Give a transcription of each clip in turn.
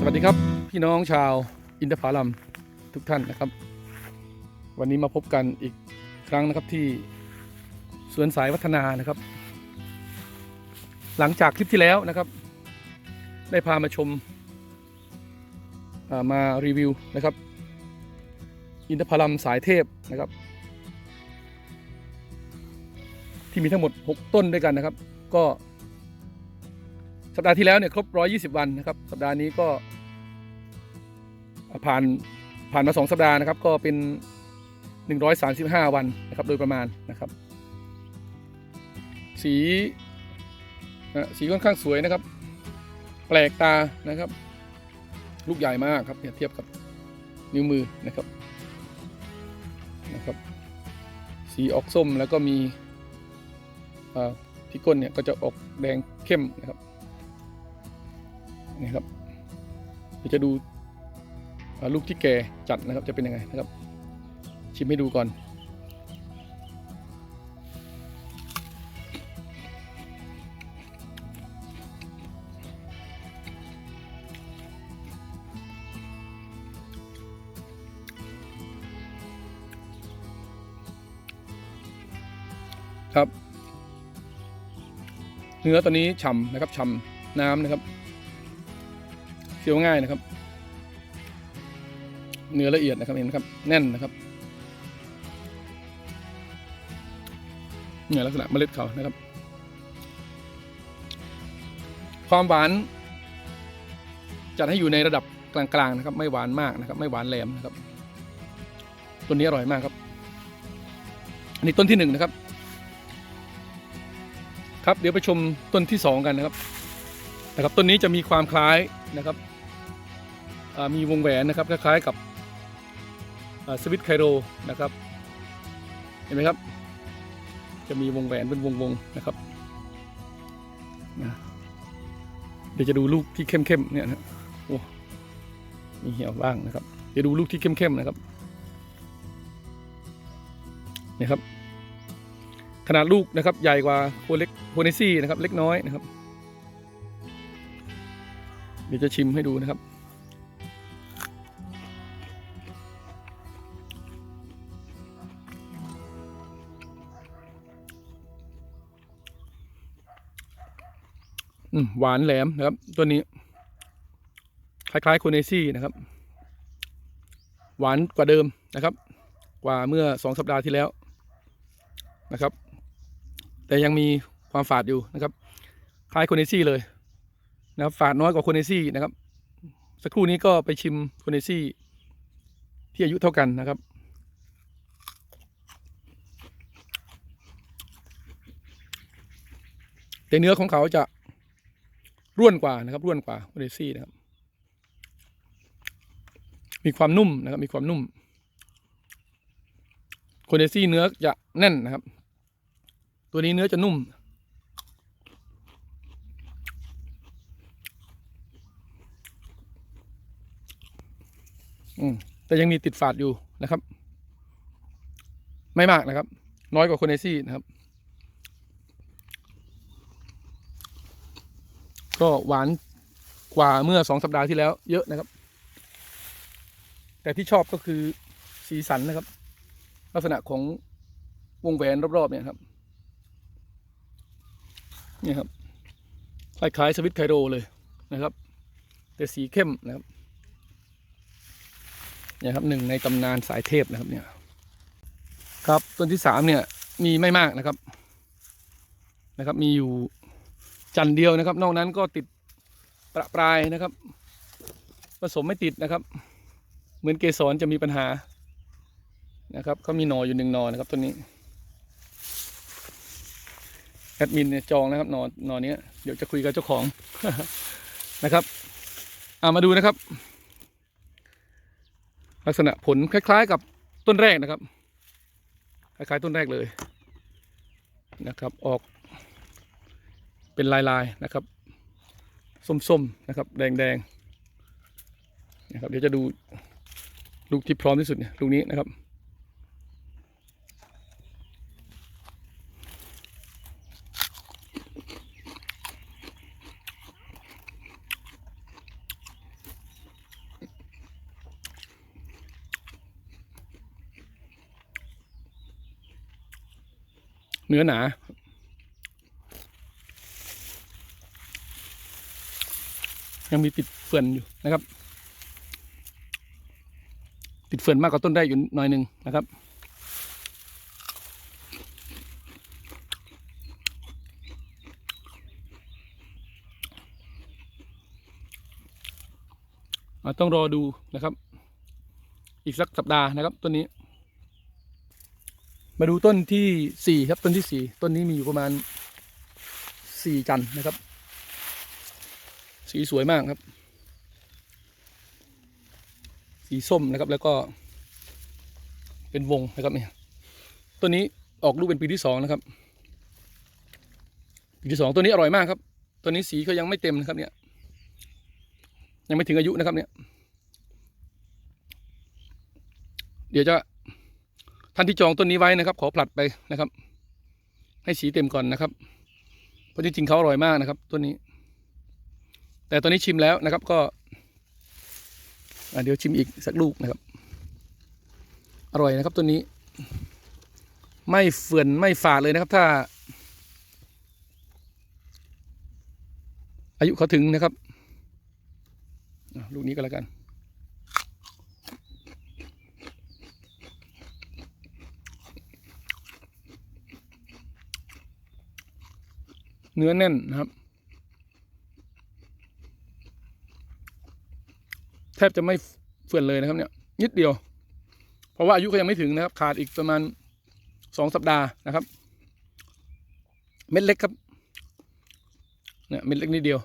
สวัสดีครับพี่น้องชาวอินทผลัมทุกท่านนะครับ วันนี้มาพบกันอีกครั้งนะครับที่สวนสายวัฒนานะครับ หลังจากคลิปที่แล้วนะครับ ได้พามาชมามารีวิวนะครับ อินทผลัมสายเทพนะครับ ที่มีทั้งหมด 6 ต้นด้วยกันนะครับ ก็ สัปดาห์ที่แล้วเนี่ยครบ120วันนะครับ สัปดาห์นี้ก็ ผ่านผ่านมา2สัปดาห์นะครับ ก็เป็น135วันนะครับ โดยประมาณนะครับ สีสีค่อนข้างสวยนะครับ แปลกตานะครับ ลูกใหญ่มากครับเทียบกับนิ้วมือนะครับนะครับ สีออกส้มแล้วก็มีเอ่อที่ก้นเนี่ยก็จะออกแดงเข้มนะครับ นี่ครับเดี๋ยวจะดูลูกที่แก่จัดนะครับจะเป็นยังไงนะครับ ชิมให้ดูก่อนครับ เนื้อตัวนี้ฉ่ำนะครับฉ่ำน้ำนะครับ เคี้ยวง่ายนะครับ เนื้อละเอียดนะครับเห็นไหมครับ แน่นนะครับเนี่ยลักษณะเมล็ดเขานะครับ ความหวานจัดให้อยู่ในระดับกลางๆนะครับ ไม่หวานมากนะครับ ไม่หวานแหลมนะครับ ต้นนี้อร่อยมากครับ อันนี้ต้นที่หนึ่งนะครับ ครับเดี๋ยวไปชมต้นที่สองกันนะครับนะครับ ต้นนี้จะมีความคล้ายนะครับ มีวงแหวนนะครับคล้ายๆกับสวิตไคโรนะครับ เห็นไหมครับ จะมีวงแหวนเป็นวงๆนะครับนะเดี๋ยวจะดูลูกที่เข้มๆเนี่ยนะโอ้มีเหี่ยวบ้างนะครับ เดี๋ยวดูลูกที่เข้มๆนะครับนี่ครับ ขนาดลูกนะครับใหญ่กว่าโคเล็กโคเนซี่นะครับ เล็กน้อยนะครับ เดี๋ยวจะชิมให้ดูนะครับ หวานแหลมนะครับ ตัวนี้ คล้ายๆโคเนซี่นะครับ หวานกว่าเดิมนะครับ กว่าเมื่อสองสัปดาห์ที่แล้วนะครับ แต่ยังมีความฝาดอยู่นะครับ คล้ายโคเนซี่เลยนะครับ ฝาดน้อยกว่าโคเนซี่นะครับ สักครู่นี้ก็ไปชิมโคเนซี่ที่อายุเท่ากันนะครับแต่เนื้อของเขาจะ ร่วนกว่านะครับ ร่วนกว่าโคเนซี่นะครับ มีความนุ่มนะครับ มีความนุ่มโคเนซี่เนื้อจะแน่นนะครับ ตัวนี้เนื้อจะนุ่ม อืมแต่ยังมีติดฝาดอยู่นะครับ ไม่มากนะครับ น้อยกว่าโคเนซี่นะครับ ก็หวานกว่าเมื่อสองสัปดาห์ที่แล้วเยอะนะครับ แต่ที่ชอบก็คือสีสันนะครับ ลักษณะของวงแหวนรอบๆเนี่ยครับนี่ครับคล้ายๆสวิตไคโรเลยนะครับ แต่สีเข้มนะครับเนี่ยครับหนึ่งในตำนานสายเทพนะครับเนี่ยครับต้นที่สามเนี่ยมีไม่มากนะครับนะครับ มีอยู่ จันเดียวนะครับ นอกนั้นก็ติดประปรายนะครับ ผสมไม่ติดนะครับ เหมือนเกสรจะมีปัญหานะครับเขามีหนออยู่หนึ่งหนอนะครับต้นนี้แอดมินเนี่ยจองนะครับหนอหนอเนี้ยเดี๋ยวจะคุยกับเจ้าของนะครับเอามาดูนะครับ ลักษณะผลคล้าย ๆ กับต้นแรกนะครับ คล้ายๆต้นแรกเลยนะครับ ออก เป็นลายๆนะครับ ส้มๆนะครับ แดงๆนะครับ เดี๋ยวจะดูลูกที่พร้อมที่สุดเนี่ยลูกนี้นะครับ เนื้อหนา ยังมีติดเฟื่อนอยู่นะครับติดเฟื่อนมากกว่าต้นได้อยู่หน่อยหนึ่งนะครับต้องรอดูนะครับ อีกสักสัปดาห์นะครับต้นนี้ มาดูต้นที่สี่ครับต้นที่สี่ต้นนี้มีอยู่ประมาณสี่จันนะครับ สีสวยมากครับ สีส้มนะครับแล้วก็ เป็นวงนะครับเนี่ยต้นนี้ออกลูกเป็นปีที่สองนะครับ ปีที่สองตัวนี้อร่อยมากครับ ตัวนี้สีก็ยังไม่เต็มนะครับเนี่ย ยังไม่ถึงอายุนะครับเนี่ย เดี๋ยวจะท่านที่จองต้นนี้ไว้นะครับ ขอผลัดไปนะครับ ให้สีเต็มก่อนนะครับ เพราะจริงๆเขาอร่อยมากนะครับต้นนี้ แต่ตอนนี้ชิมแล้วนะครับก็เดี๋ยวชิมอีกสักลูกนะครับ อร่อยนะครับต้นนี้ ไม่เฟื่อนไม่ฝาดเลยนะครับ ถ้า อายุเขาถึงนะครับลูกนี้ก็แล้วกัน เนื้อแน่นนะครับ แทบจะไม่เฟื่อนเลยนะครับเนี่ยนิดเดียว เพราะว่าอายุเขายังไม่ถึงนะครับ ขาดอีกประมาณสองสัปดาห์นะครับ เม็ดเล็กครับเนี่ยเม็ดเล็กนิดเดียว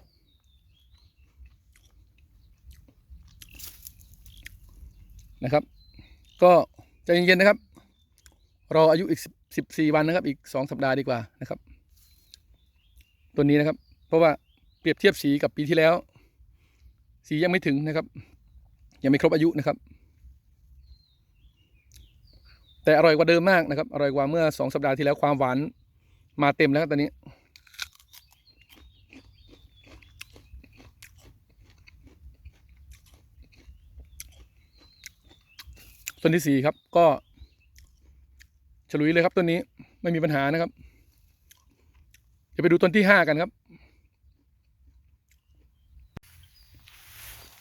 นะครับ ก็ใจเย็นๆนะครับ รออายุอีกสิบสี่วันนะครับ อีกสองสัปดาห์ดีกว่านะครับ ตัวนี้นะครับ เพราะว่าเปรียบเทียบสีกับปีที่แล้ว สียังไม่ถึงนะครับ ยังไม่ครบอายุนะครับ แต่อร่อยกว่าเดิมมากนะครับ อร่อยกว่าเมื่อสองสัปดาห์ที่แล้วความหวานมาเต็มแล้วตอนนี้ ต้นที่สี่ครับก็ฉลุยเลยครับต้นนี้ไม่มีปัญหานะครับจะไปดูต้นที่ห้ากันครับ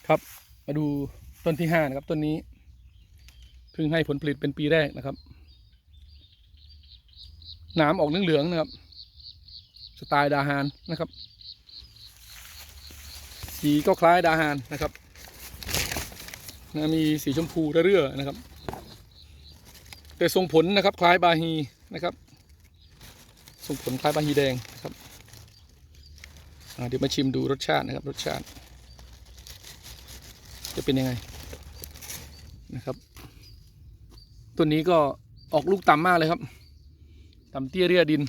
ครับ มาดู ต้นที่ห้านะครับต้นนี้เพิ่งให้ผลผลิตเป็นปีแรกนะครับหนามออกเหลืองๆนะครับ สไตล์ดาฮานนะครับ สีก็คล้ายดาฮานนะครับนะมีสีชมพูเรื่อๆนะครับ แต่ทรงผลนะครับคล้ายบาฮีนะครับทรงผลคล้ายบาฮีแดงนะครับเดี๋ยวมาชิมดูรสชาตินะครับ รสชาติ จะเป็นยังไง นะครับต้นนี้ก็ออกลูกต่ำมากเลยครับ ต่ำเตี้ยเรียดิน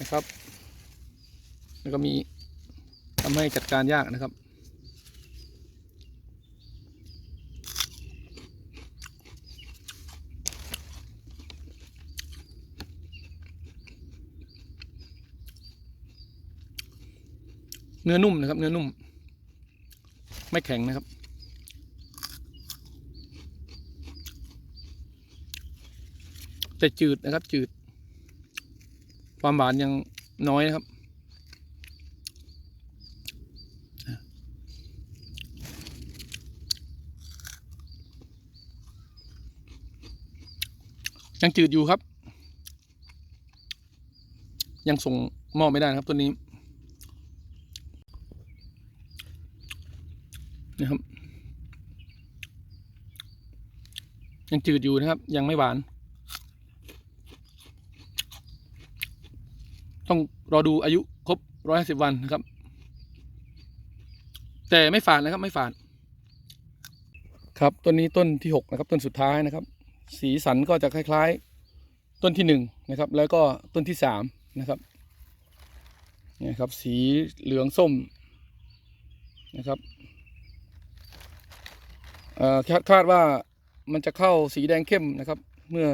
นะครับ แล้วก็มีทำให้จัดการยากนะครับ เนื้อนุ่มนะครับ เนื้อนุ่ม ไม่แข็งนะครับ แต่จืดนะครับ จืด ความหวานยังน้อยนะครับ ยังจืดอยู่ครับ ยังส่งหม้อไม่ได้นะครับตัวนี้นะครับ ยังจืดอยู่นะครับ ยังไม่หวาน ต้องรอดูอายุครบร้อยห้าสิบวันนะครับ แต่ไม่ฝาดนะครับ ไม่ฝาด ครับต้นนี้ต้นที่หกนะครับ ต้นสุดท้ายนะครับ สีสันก็จะคล้ายๆ ต้นที่หนึ่งนะครับ แล้วก็ต้นที่สามนะครับนี่ครับ สีเหลืองส้มนะครับคาดคาดว่ามันจะเข้าสีแดงเข้มนะครับ เมื่อ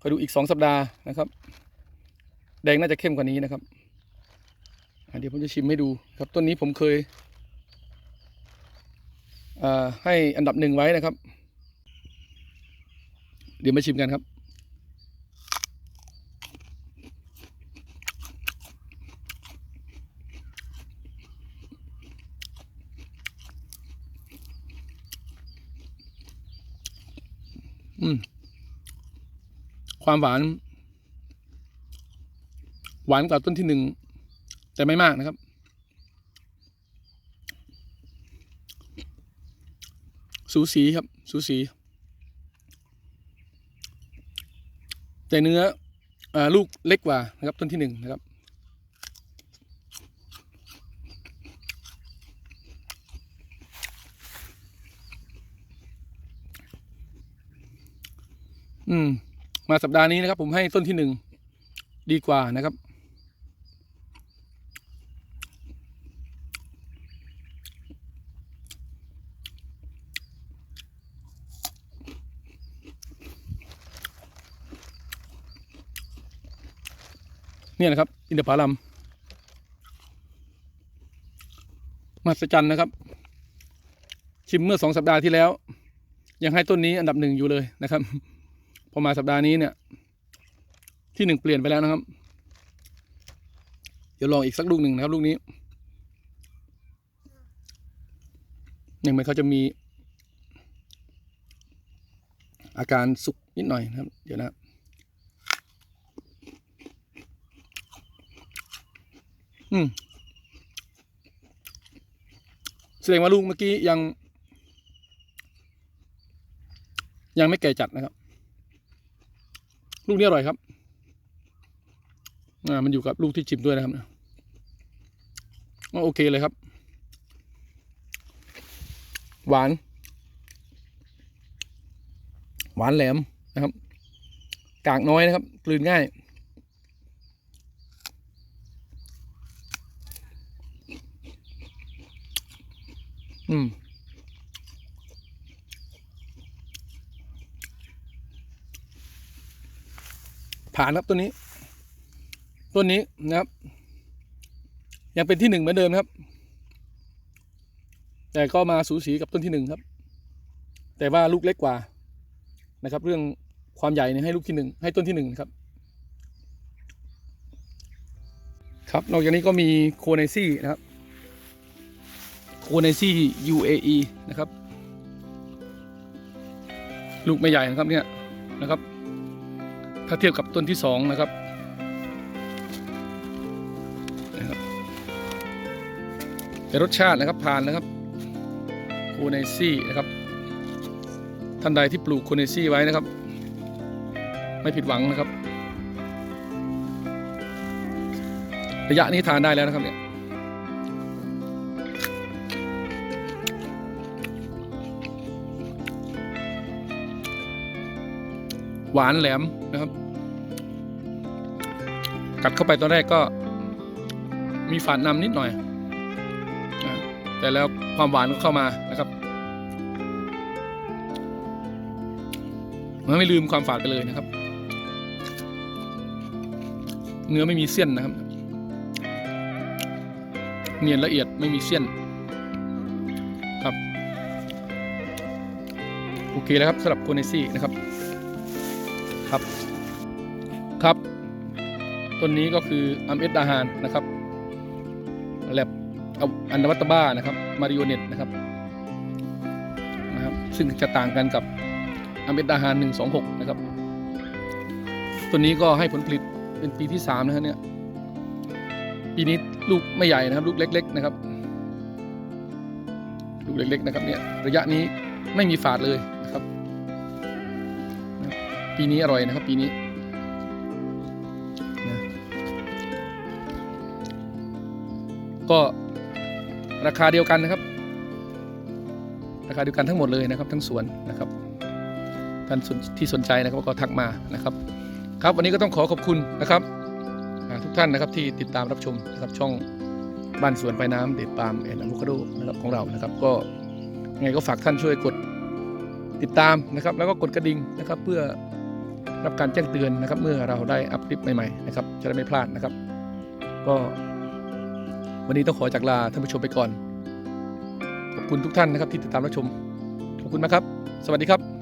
คอยดูอีกสองสัปดาห์นะครับ แดงน่าจะเข้มกว่านี้นะครับเดี๋ยวผมจะชิมให้ดูครับต้นนี้ผมเคยให้อันดับหนึ่งไว้นะครับ เดี๋ยวมาชิมกันครับ อืม ความหวาน หวานกว่าต้นที่หนึ่งแต่ไม่มากนะครับ สูสีครับ สูสี แต่เนื้ออลูกเล็กกว่านะครับ ต้นที่หนึ่งนะครับอืม มาสัปดาห์นี้นะครับ ผมให้ต้นที่หนึ่งดีกว่านะครับ เนี่ยนะครับ อินทผลัมมหัศจรรย์นะครับ ชิมเมื่อสองสัปดาห์ที่แล้ว ยังให้ต้นนี้อันดับหนึ่งอยู่เลยนะครับ พอมาสัปดาห์นี้เนี่ย ที่หนึ่งเปลี่ยนไปแล้วนะครับ เดี๋ยวลองอีกสักลูกหนึ่งนะครับ ลูกนี้ยังไม่เขาจะมี อาการสุกนิดหน่อยนะครับ เดี๋ยวนะครับ อืมแสดงว่าลูกเมื่อกี้ยัง ยังไม่แก่จัดนะครับ ลูกนี้อร่อยครับ อ่า มันอยู่กับลูกที่ชิมด้วยนะครับก็โอเคเลยครับ หวาน หวานแหลมนะครับ กากน้อยนะครับ กลืนง่าย อืมผ่านครับตัวนี้ตัวนี้นะครับ ยังเป็นที่หนึ่งเหมือนเดิมครับ แต่ก็มาสูสีกับต้นที่หนึ่งครับ แต่ว่าลูกเล็กกว่านะครับ เรื่องความใหญ่เนี่ยให้ลูกที่หนึ่งให้ต้นที่หนึ่งครับ ครับ นอกจากนี้ก็มีโคไนซี่นะครับ โคไนซี่ UAE นะครับ ลูกไม่ใหญ่นะครับเนี่ยนะครับ ถ้าเทียบกับต้นที่สองนะครับแต่รสชาตินะครับผ่านนะครับโคไนซี่นะครับ ท่านใดที่ปลูกโคไนซี่ไว้นะครับ ไม่ผิดหวังนะครับ ระยะนี้ทานได้แล้วนะครับเนี่ย หวานแหลมนะครับ กัดเข้าไปตอนแรกก็มีฝาดนำนิดหน่อย แต่แล้วความหวานก็เข้ามานะครับไม่ลืมความฝาดไปเลยนะครับ เนื้อไม่มีเส้นนะครับ เนียนละเอียดไม่มีเส้นครับ โอเคแล้วครับสำหรับโคเนซี่นะครับ ครับ ครับต้นนี้ก็คืออัมเอสดาฮานนะครับแลบอันดวัตบ้านะครับมาริโอเน็ตนะครับนะครับ ซึ่งจะต่างกันกับอัมเอสดาฮานหนึ่งสองหกนะครับต้นนี้ก็ให้ผลผลิตเป็นปีที่สามนะครับเนี่ยปีนี้ลูกไม่ใหญ่นะครับ ลูกเล็ก ๆ นะครับ ลูกเล็ก ๆ นะครับเนี่ยระยะนี้ไม่มีฝาดเลย ปีนี้อร่อยนะครับ ปีนี้นะก็ราคาเดียวกันนะครับ ราคาเดียวกันทั้งหมดเลยนะครับ ทั้งสวนนะครับท่านที่สนใจนะครับก็ทักมานะครับ ครับวันนี้ก็ต้องขอขอบคุณนะครับทุกท่านนะครับที่ติดตามรับชมนะครับช่องบ้านสวนไปน้ำเด็ดปาล์มแอนด์อะโวคาโดนะครับของเรานะครับ ก็ไงก็ฝากท่านช่วยกดติดตามนะครับ แล้วก็กดกระดิ่งนะครับ เพื่อ รับการแจ้งเตือนนะครับ เมื่อเราได้อัพคลิปใหม่ๆนะครับจะได้ไม่พลาดนะครับ ก็วันนี้ต้องขอจากลาท่านผู้ชมไปก่อน ขอบคุณทุกท่านนะครับที่ติดตามรับชม ขอบคุณมากครับ สวัสดีครับ